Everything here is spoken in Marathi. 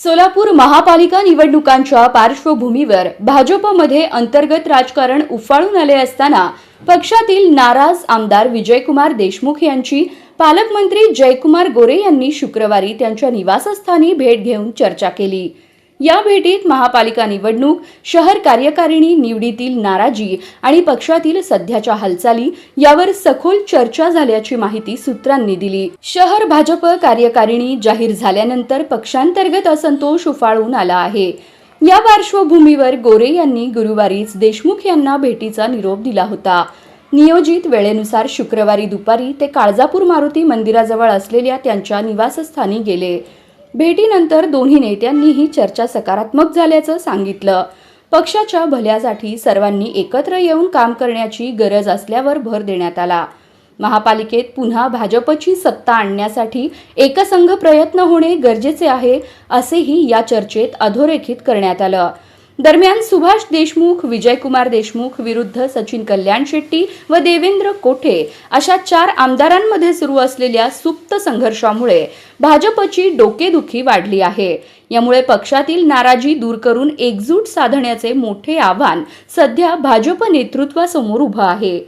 सोलापूर महापालिका निवडणुकांच्या पार्श्वभूमीवर भाजपमध्ये अंतर्गत राजकारण उफाळून आले असताना पक्षातील नाराज आमदार विजयकुमार देशमुख यांची पालकमंत्री जयकुमार गोरे यांनी शुक्रवारी त्यांच्या निवासस्थानी भेट घेऊन चर्चा केली. या भेटीत महापालिका निवडणूक शहर कार्यकारिणी निवडीतील नाराजी आणि पक्षातील सध्याच्या हालचाली यावर सखोल चर्चा झाल्याची माहिती सूत्रांनी दिली. शहर भाजप कार्यकारिणी जाहीर झाल्यानंतर पक्षांतर्गत असंतोष उफाळून आला आहे. या पार्श्वभूमीवर गोरे यांनी गुरुवारीच देशमुख यांना भेटीचा निरोप दिला होता. नियोजित वेळेनुसार शुक्रवारी दुपारी ते काळजापूर मारुती मंदिराजवळ असलेल्या त्यांच्या निवासस्थानी गेले. भेटीनंतर दोन्ही नेत्यांनीही चर्चा सकारात्मक झाल्याचं सांगितलं. पक्षाच्या भल्यासाठी सर्वांनी एकत्र येऊन काम करण्याची गरज असल्यावर भर देण्यात आला. महापालिकेत पुन्हा भाजपची सत्ता आणण्यासाठी एकसंघ प्रयत्न होणे गरजेचे आहे असेही या चर्चेत अधोरेखित करण्यात आलं. दरम्यान सुभाष देशमुख विजयकुमार देशमुख विरुद्ध सचिन कल्याण शेट्टी व देवेंद्र कोठे अशा चार आमदारांमध्ये सुरू असलेल्या सुप्त संघर्षामुळे भाजपची डोकेदुखी वाढली आहे. यामुळे पक्षातील नाराजी दूर करून एकजूट साधण्याचे मोठे आव्हान सध्या भाजप नेतृत्वासमोर उभं आहे.